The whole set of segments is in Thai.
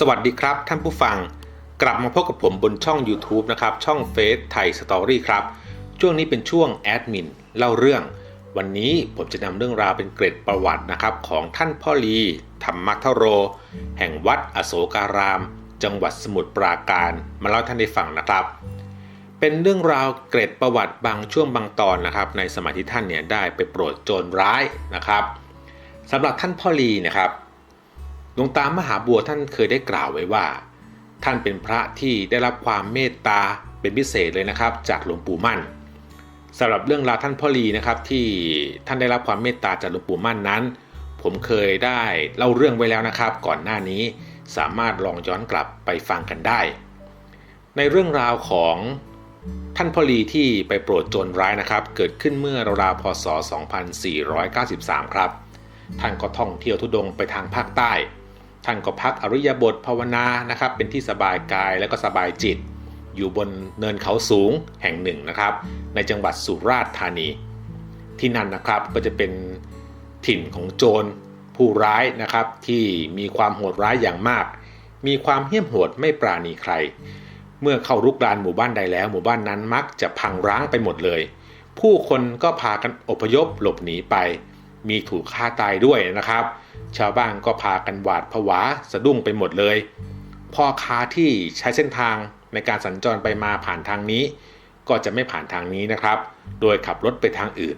สวัสดีครับท่านผู้ฟัง กลับมาพบกับผมบนช่อง YouTube นะครับ ช่องเฟซไทยสตอรี่ครับ ช่วงนี้เป็นช่วงแอดมินเล่าเรื่อง วันนี้ผมจะนำเรื่องราวเป็นเกร็ดประวัตินะครับ ของท่านพ่อลีธรรมทโร แห่งวัดอโศการาม จังหวัดสมุทรปราการ มาเล่าท่านได้ฟังนะครับ เป็นเรื่องราวเกร็ดประวัติบางช่วงบางตอนนะครับ ในสมัยที่ท่านเนี่ยได้ไปโปรดโจรร้ายนะครับสำหรับท่านพ่อลีนะครับ หลวงตามหาบัวท่านเคยได้กล่าวไว้ว่า ท่านเป็นพระที่ได้รับความเมตตาเป็นพิเศษเลยนะครับ จากหลวงปู่มั่นสำหรับเรื่องราวท่านพ่อลีนะครับที่ท่านได้รับความเมตตาจากหลวงปู่มั่นนั้น ผมเคยได้เล่าเรื่องไว้แล้วนะครับ ก่อนหน้านี้สามารถลองย้อนกลับไปฟังกันได้ ในเรื่องราวของท่านพ่อลีที่ไปโปรดโจรร้ายนะครับ เกิดขึ้นเมื่อราวๆพศ 2493 ครับ ท่านก็ท่องเที่ยวทุดงไปทางภาคใต้ ท่านก็พักอริยบทภาวนานะครับ เป็นที่สบายกายและก็สบายจิต อยู่บนเนินเขาสูงแห่งหนึ่งนะครับ ในจังหวัดสุราษฎร์ธานี ที่นั่นนะครับก็จะเป็นถิ่นของโจรผู้ร้ายนะครับที่มีความโหดร้ายอย่างมาก มีความเหี้ยมโหดไม่ปราณีใคร เมื่อเข้ารุกรานหมู่บ้านใดแล้ว หมู่บ้านนั้นมักจะพังร้างไปหมดเลย ผู้คนก็พากันอพยพหลบหนีไป มีถูกฆ่าตายด้วยนะครับ ชาวบ้านก็พากันหวาดผวาสะดุ้งไปหมดเลย พ่อค้าที่ใช้เส้นทางในการสัญจรไปมาผ่านทางนี้ ก็จะไม่ผ่านทางนี้นะครับ โดยขับรถไปทางอื่น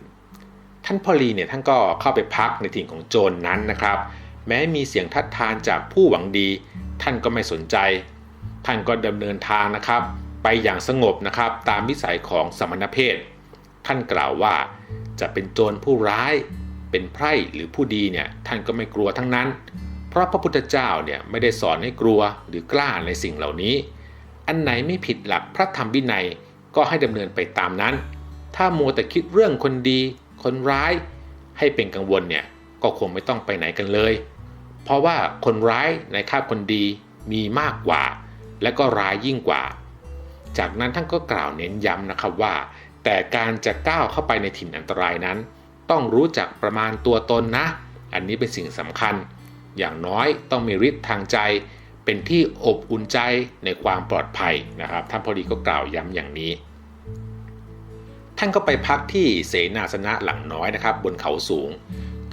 ท่านพอลีเนี่ยท่านก็เข้าไปพักในถิ่นของโจรนนั้นนะครับ แม้มีเสียงทัดทานจากผู้หวังดี ท่านก็ไม่สนใจ ท่านก็ดำเนินทางนะครับ ไปอย่างสงบนะครับตามวิสัยของสมณเพศ ท่านกล่าวว่าจะเป็นโจรผู้ร้าย เป็นไพร่หรือผู้ดีเนี่ยท่านก็ไม่กลัวทั้งนั้น เพราะพระพุทธเจ้าเนี่ยไม่ได้สอนให้กลัวหรือกล้าในสิ่งเหล่านี้ อันไหนไม่ผิดหลักพระธรรมวินัยก็ให้ดำเนินไปตามนั้น ถ้ามัวแต่คิดเรื่องคนดี คนร้าย ให้เป็นกังวลเนี่ยก็คงไม่ต้องไปไหนกันเลย เพราะว่าคนร้ายในคาคนดีมีมากกว่า และก็ร้ายยิ่งกว่า จากนั้นท่านก็กล่าวเน้นย้ำนะครับว่า แต่การจะก้าวเข้าไปในถิ่นอันตรายนั้น ต้องรู้จักประมาณตัวตนนะ อันนี้เป็นสิ่งสำคัญ อย่างน้อยต้องมีฤทธิ์ทางใจ เป็นที่อบอุ่นใจในความปลอดภัยนะครับท่านพอดีก็กล่าวย้ำอย่างนี้ ท่านก็ไปพักที่เสนาสนะหลังน้อยนะครับ บนเขาสูง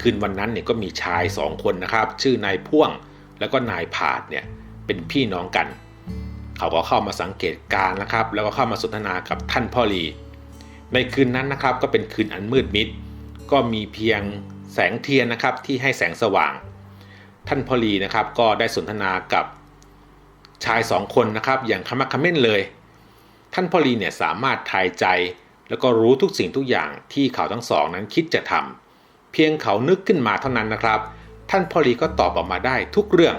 คืนวันนั้นเนี่ยก็มีชายสองคนนะครับ ชื่อนายพ่วงแล้วก็นายผาดเนี่ยเป็นพี่น้องกัน เขาก็เข้ามาสังเกตการนะครับ แล้วก็เข้ามาสนทนากับท่านพ่อลีในคืนนั้นนะครับก็เป็นคืนอันมืดมิด ก็มีเพียงแสงเทียนนะครับที่ให้แสงสว่าง ท่านพอลีนะครับก็ได้สนทนากับชายสองคนนะครับอย่างขมักเขม้นเลย ท่านพอลีเนี่ยสามารถทายใจ แล้วก็รู้ทุกสิ่งทุกอย่างที่เขาทั้งสองนั้นคิดจะทำเพียงเขานึกขึ้นมาเท่านั้นนะครับ ท่านพอลีก็ตอบออกมาได้ทุกเรื่อง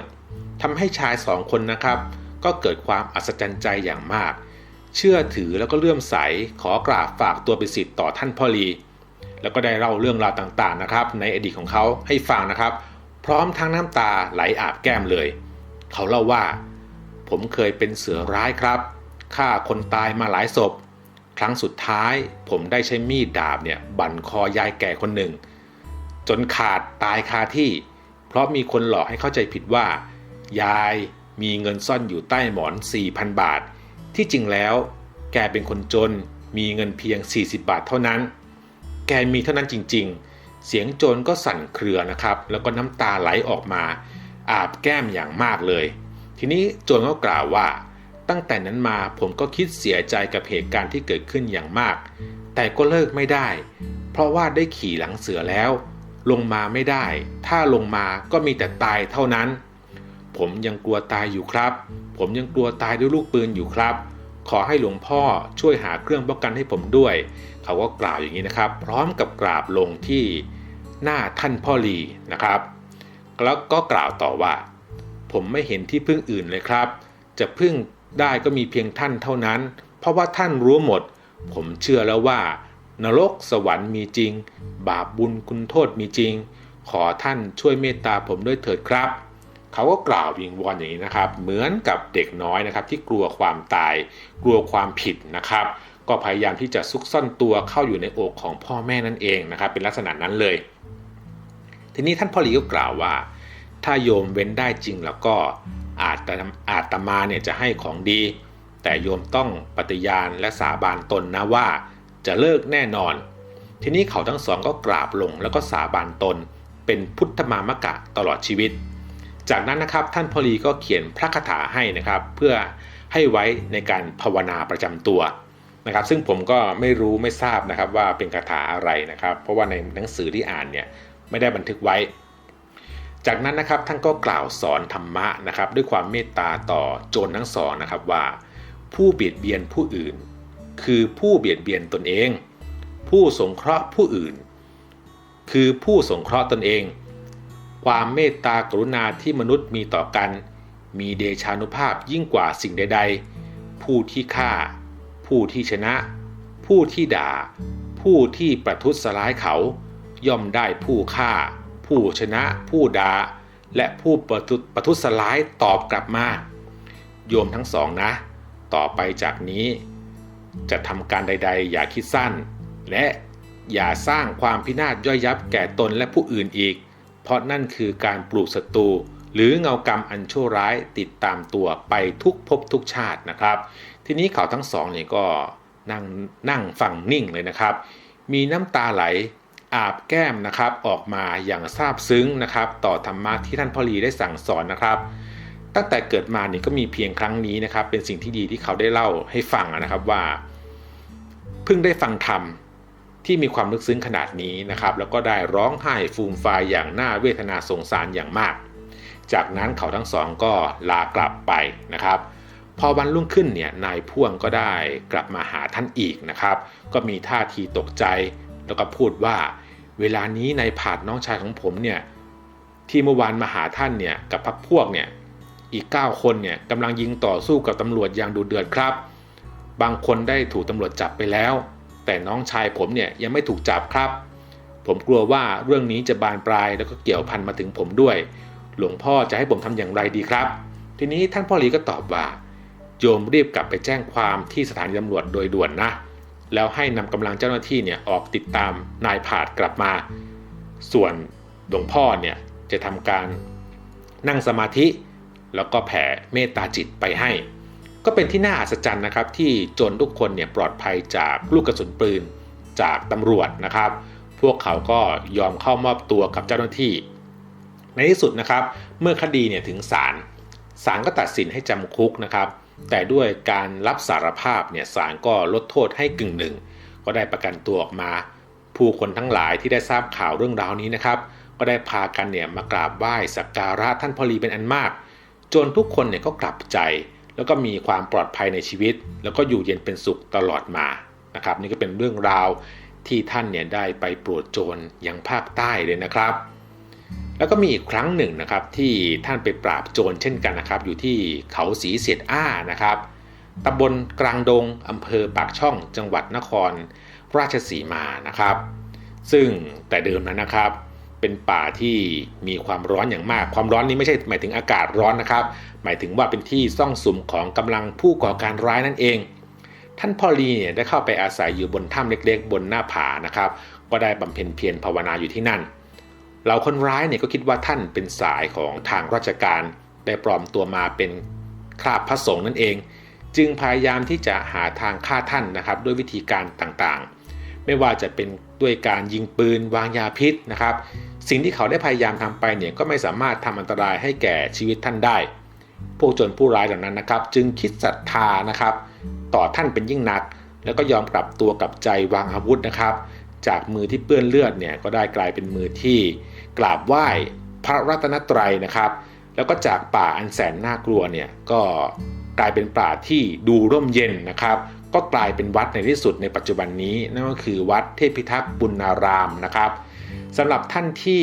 ทำให้ชายสองคนนะครับ ก็เกิดความอัศจรรย์ใจอย่างมาก เชื่อถือแล้วก็เลื่อมใสขอกราบฝากตัวเป็นศิษย์ต่อท่านพอลี แล้วก็ได้เล่าเรื่องราวต่างๆนะครับ ในอดีตของเขาให้ฟังนะครับ พร้อมทั้งน้ำตาไหลอาบแก้มเลย เขาเล่าว่า ผมเคยเป็นเสือร้ายครับฆ่าคนตายมาหลายศพ ครั้งสุดท้าย ผมได้ใช้มีดดาบเนี่ยบั่นคอยายแก่คนหนึ่ง จนขาดตายคาที่ เพราะมีคนหลอกให้เข้าใจผิดว่า ยายมีเงินซ่อนอยู่ใต้หมอน 4,000 บาท ที่จริงแล้ว แกเป็นคนจนมีเงินเพียง 40 บาทเท่านั้น แกมีเท่านั้นจริง ๆ เสียงโจรก็สั่นเครือนะครับ แล้วก็น้ำตาไหลออกมา อาบแก้มอย่างมากเลย ทีนี้โจรก็กล่าวว่า ตั้งแต่นั้นมาผมก็คิดเสียใจกับเหตุการณ์ที่เกิดขึ้นอย่างมาก แต่ก็เลิกไม่ได้ เพราะว่าได้ขี่หลังเสือแล้ว ลงมาไม่ได้ ถ้าลงมาก็มีแต่ตายเท่านั้น ผมยังกลัวตายอยู่ครับ ผมยังกลัวตายด้วยลูกปืนอยู่ครับ ขอให้หลวงพ่อช่วยหาเครื่องป้องกันให้ผมด้วย เขาก็กล่าวอย่างนี้นะครับ พร้อมกับกราบลงที่หน้าท่านพ่อลีนะครับ แล้วก็กล่าวต่อว่า ผมไม่เห็นที่พึ่งอื่นเลยครับ จะพึ่งได้ก็มีเพียงท่านเท่านั้น เพราะว่าท่านรู้หมด ผมเชื่อแล้วว่า นรกสวรรค์มีจริง บาปบุญคุณโทษมีจริง ขอท่านช่วยเมตตาผมด้วยเถิดครับ เขาก็กล่าววิงวอนอย่างนี้นะครับ เหมือนกับเด็กน้อยนะครับที่กลัวความตาย กลัวความผิดนะครับ ก็พยายามที่จะซุกซ่อนตัวเข้าอยู่ในอกของพ่อแม่นั่นเองนะครับ เป็นลักษณะนั้นเลย ทีนี้ท่านพ่อหลีก็กล่าวว่า ถ้าโยมเว้นได้จริงแล้วก็อาจตอาตมาเนี่ยจะให้ของดี แต่โยมต้องปฏิญาณและสาบานตนนะว่าจะเลิกแน่นอน ทีนี้เขาทั้งสองก็กราบลงแล้วก็สาบานตน เป็นพุทธมามกะตลอดชีวิต จากนั้นนะครับท่านพอลีก็เขียนพระคาถาให้นะครับ เพื่อให้ไว้ในการภาวนาประจำตัวนะครับ ซึ่งผมก็ไม่รู้ไม่ทราบนะครับว่าเป็นคาถาอะไรนะครับ เพราะว่าในหนังสือที่อ่านเนี่ยไม่ได้บันทึกไว้ จากนั้นนะครับท่านก็กล่าวสอนธรรมะนะครับ ด้วยความเมตตาต่อโจรทั้งสองนะครับว่า ผู้เบียดเบียนผู้อื่น คือผู้เบียดเบียนตนเอง ผู้สงเคราะห์ผู้อื่น คือผู้สงเคราะห์ตนเอง ความเมตตากรุณาที่มนุษย์มีต่อกัน มีเดชานุภาพยิ่งกว่าสิ่งใด ๆ ผู้ที่ฆ่า ผู้ที่ชนะ ผู้ที่ด่า ผู้ที่ประทุษร้ายเขา ย่อมได้ผู้ฆ่า ผู้ชนะ ผู้ด่าและผู้ประทุประทุษร้ายตอบกลับมา โยมทั้งสองนะ ต่อไปจากนี้ จะทำการใด ๆ อย่าคิดสั้น และอย่าสร้างความพินาศย่อยยับแก่ตนและผู้อื่นอีก เพราะนั่นคือการปลูกศัตรูหรือเงากรรมอันชั่วร้ายติดตามตัวไปทุกภพทุกชาตินะครับ ทีนี้เขาทั้งสองเนี่ยก็นั่งนั่งฟังนิ่งเลยนะครับ มีน้ำตาไหลอาบแก้มนะครับออกมาอย่างซาบซึ้งนะครับ ต่อธรรมะที่ท่านพ่อลีได้สั่งสอนนะครับ ตั้งแต่เกิดมาเนี่ยก็มีเพียงครั้งนี้นะครับ เป็นสิ่งที่ดีที่เขาได้เล่าให้ฟังนะครับว่า เพิ่งได้ฟังธรรม ที่มีความลึกซึ้งขนาดนี้นะครับ แล้วก็ได้ร้องไห้ฟูมฟายอย่างน่าเวทนาสงสารอย่างมาก จากนั้นเขาทั้งสองก็ลากลับไปนะครับ พอวันรุ่งขึ้นเนี่ยนายพ่วงก็ได้กลับมาหาท่านอีกนะครับ ก็มีท่าทีตกใจ แล้วก็พูดว่า เวลานี้นายผาดน้องชายของผมเนี่ยที่เมื่อวานมาหาท่านเนี่ยกับพักพวกเนี่ยอีก 9 คนเนี่ยกำลังยิงต่อสู้กับตำรวจอย่างดุเดือดครับ บางคนได้ถูกตำรวจจับไปแล้ว แต่น้องชายผมเนี่ยยังไม่ถูกจับครับ ผมกลัวว่าเรื่องนี้จะบานปลายแล้วก็เกี่ยวพันมาถึงผมด้วย หลวงพ่อจะให้ผมทำอย่างไรดีครับ ทีนี้ท่านพ่อหลีก็ตอบว่าโยมรีบกลับไปแจ้งความที่สถานีตำรวจโดยด่วนนะ แล้วให้นำกำลังเจ้าหน้าที่เนี่ยออกติดตามนายผาดกลับมา ส่วนหลวงพ่อเนี่ยจะทำการนั่งสมาธิ แล้วก็แผ่เมตตาจิตไปให้ ก็เป็นที่น่าอัศจรรย์นะครับ ที่โจรทุกคนเนี่ยปลอดภัยจากลูกกระสุนปืนจากตำรวจนะครับ พวกเขาก็ยอมเข้ามอบตัวกับเจ้าหน้าที่ ในที่สุดนะครับ เมื่อคดีเนี่ยถึงศาลศาลก็ตัดสินให้จำคุกนะครับ แต่ด้วยการรับสารภาพเนี่ยศาลก็ลดโทษให้กึ่งหนึ่งก็ได้ประกันตัวออกมา ผู้คนทั้งหลายที่ได้ทราบข่าวเรื่องราวนี้นะครับ ก็ได้พากันเนี่ยมากราบไหว้สักการะท่านพอลีเป็นอันมาก จนทุกคนเนี่ยก็กลับใจ แล้วก็มีความปลอดภัยในชีวิต แล้วก็อยู่เย็นเป็นสุขตลอดมานะครับนี่ก็เป็นเรื่องราวที่ท่านเนี่ยได้ไปโปรดโจรยังภาคใต้เลยนะครับ แล้วก็มีอีกครั้งหนึ่งนะครับที่ท่านไปปราบโจรเช่นกันนะครับ อยู่ที่เขาสีเสียดอ้านะครับตำบลกลางดงอำเภอปากช่องจังหวัดนครราชสีมานะครับ ซึ่งแต่เดิมนั้นนะครับ เป็นป่าที่มีความร้อนอย่างมาก ความร้อนนี้ไม่ใช่หมายถึงอากาศร้อนนะครับ หมายถึงว่าเป็นที่ซ่องสุมของกำลังผู้ก่อการร้ายนั่นเอง ท่านพอลีเนี่ยได้เข้าไปอาศัยอยู่บนถ้ำเล็กๆ บนหน้าผานะครับ ก็ได้บำเพ็ญเพียรภาวนาอยู่ที่นั่น เหล่าคนร้ายเนี่ยก็คิดว่าท่านเป็นสายของทางราชการ ได้ปลอมตัวมาเป็นคราบพระสงฆ์นั่นเอง จึงพยายามที่จะหาทางฆ่าท่านนะครับ ด้วยวิธีการต่างๆ ไม่ว่าจะเป็น ด้วยการยิงปืนวางยาพิษนะครับ สิ่งที่เขาได้พยายามทำไปเนี่ยก็ไม่สามารถทำอันตรายให้แก่ชีวิตท่านได้ พวกโจรผู้ร้ายเหล่านั้นนะครับ จึงคิดศรัทธานะครับ ต่อท่านเป็นยิ่งนัก แล้วก็ยอมกลับตัวกลับใจวางอาวุธนะครับ จากมือที่เปื้อนเลือดเนี่ยก็ได้กลายเป็นมือที่กราบไหว้พระรัตนตรัยนะครับ แล้วก็จากป่าอันแสนน่ากลัวเนี่ยก็กลายเป็นป่าที่ดูร่มเย็นนะครับ ก็กลายเป็นวัดในที่สุดในปัจจุบันนี้นั่นก็คือวัดเทพิทักษ์บุญนารามนะครับสำหรับท่านที่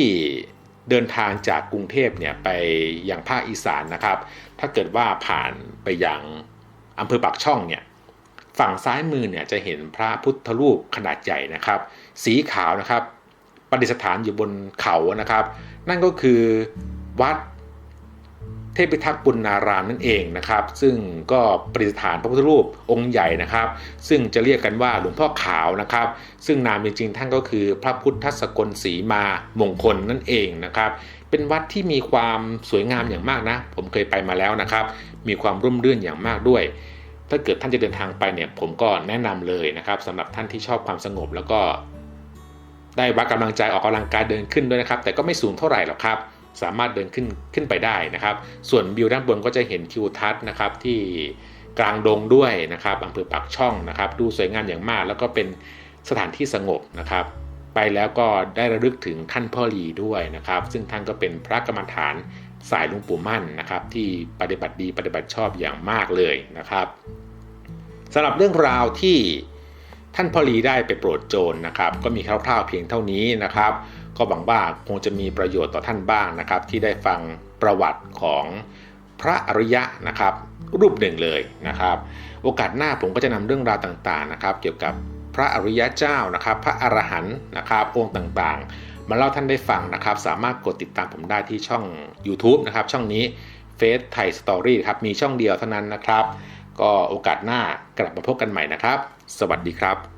เดินทางจากกรุงเทพเนี่ยไปยังภาคอีสานนะครับ ถ้าเกิดว่าผ่านไปยังอำเภอปากช่องเนี่ยฝั่งซ้ายมือเนี่ยจะเห็นพระพุทธรูปขนาดใหญ่นะครับ สีขาวนะครับประดิษฐานอยู่บนเขานะครับ นั่นก็คือวัด เทพิทักษ์ปุณนารามนั่นเองนะครับ ซึ่งก็ประดิษฐานพระพุทธรูปองค์ใหญ่นะครับ ซึ่งจะเรียกกันว่าหลวงพ่อขาวนะครับ ซึ่งนามจริงๆท่านก็คือพระพุทธสกลศรีมามงคลนั่นเองนะครับ เป็นวัดที่มีความสวยงามอย่างมากนะ ผมเคยไปมาแล้วนะครับ มีความร่มรื่นอย่างมากด้วย ถ้าเกิดท่านจะเดินทางไปเนี่ยผมก็แนะนำเลยนะครับสำหรับท่านที่ชอบความสงบแล้วก็ ได้วัดกำลังใจออกกำลังกายเดินขึ้นด้วยนะครับ แต่ก็ไม่สูงเท่าไหร่หรอกครับ สามารถเดินขึ้นขึ้นไปได้นะครับ ส่วนวิวด้านบนก็จะเห็นทิวทัศน์นะครับที่กลางดงด้วยนะครับอำเภอปากช่องนะครับ ดูสวยงามอย่างมาก แล้วก็เป็นสถานที่สงบนะครับ ไปแล้วก็ได้ระลึกถึงท่านพ่อหลีด้วยนะครับ ซึ่งท่านก็เป็นพระกรรมฐานสายหลวงปู่มั่นนะครับ ที่ปฏิบัติดีปฏิบัติชอบอย่างมากเลยนะครับสำหรับเรื่องราวที่ท่านพ่อหลีได้ไปโปรดโจรนะครับ ก็มีคร่าวๆเพียงเท่านี้นะครับ ก็หวังว่าคงจะมีประโยชน์ต่อท่านบ้างนะครับ ที่ได้ฟังประวัติของพระอริยะนะครับ รูปหนึ่งเลยนะครับ โอกาสหน้าผมก็จะนำเรื่องราวต่างๆนะครับ เกี่ยวกับพระอริยะเจ้านะครับ พระอรหันต์นะครับองค์ต่างๆ มาเล่าท่านได้ฟังนะครับ สามารถกดติดตามผมได้ที่ช่อง YouTube นะครับ ช่องนี้เฟซไทยสตอรี่ครับมีช่องเดียวเท่านั้นนะครับ ก็โอกาสหน้ากลับมาพบกันใหม่นะครับ สวัสดีครับ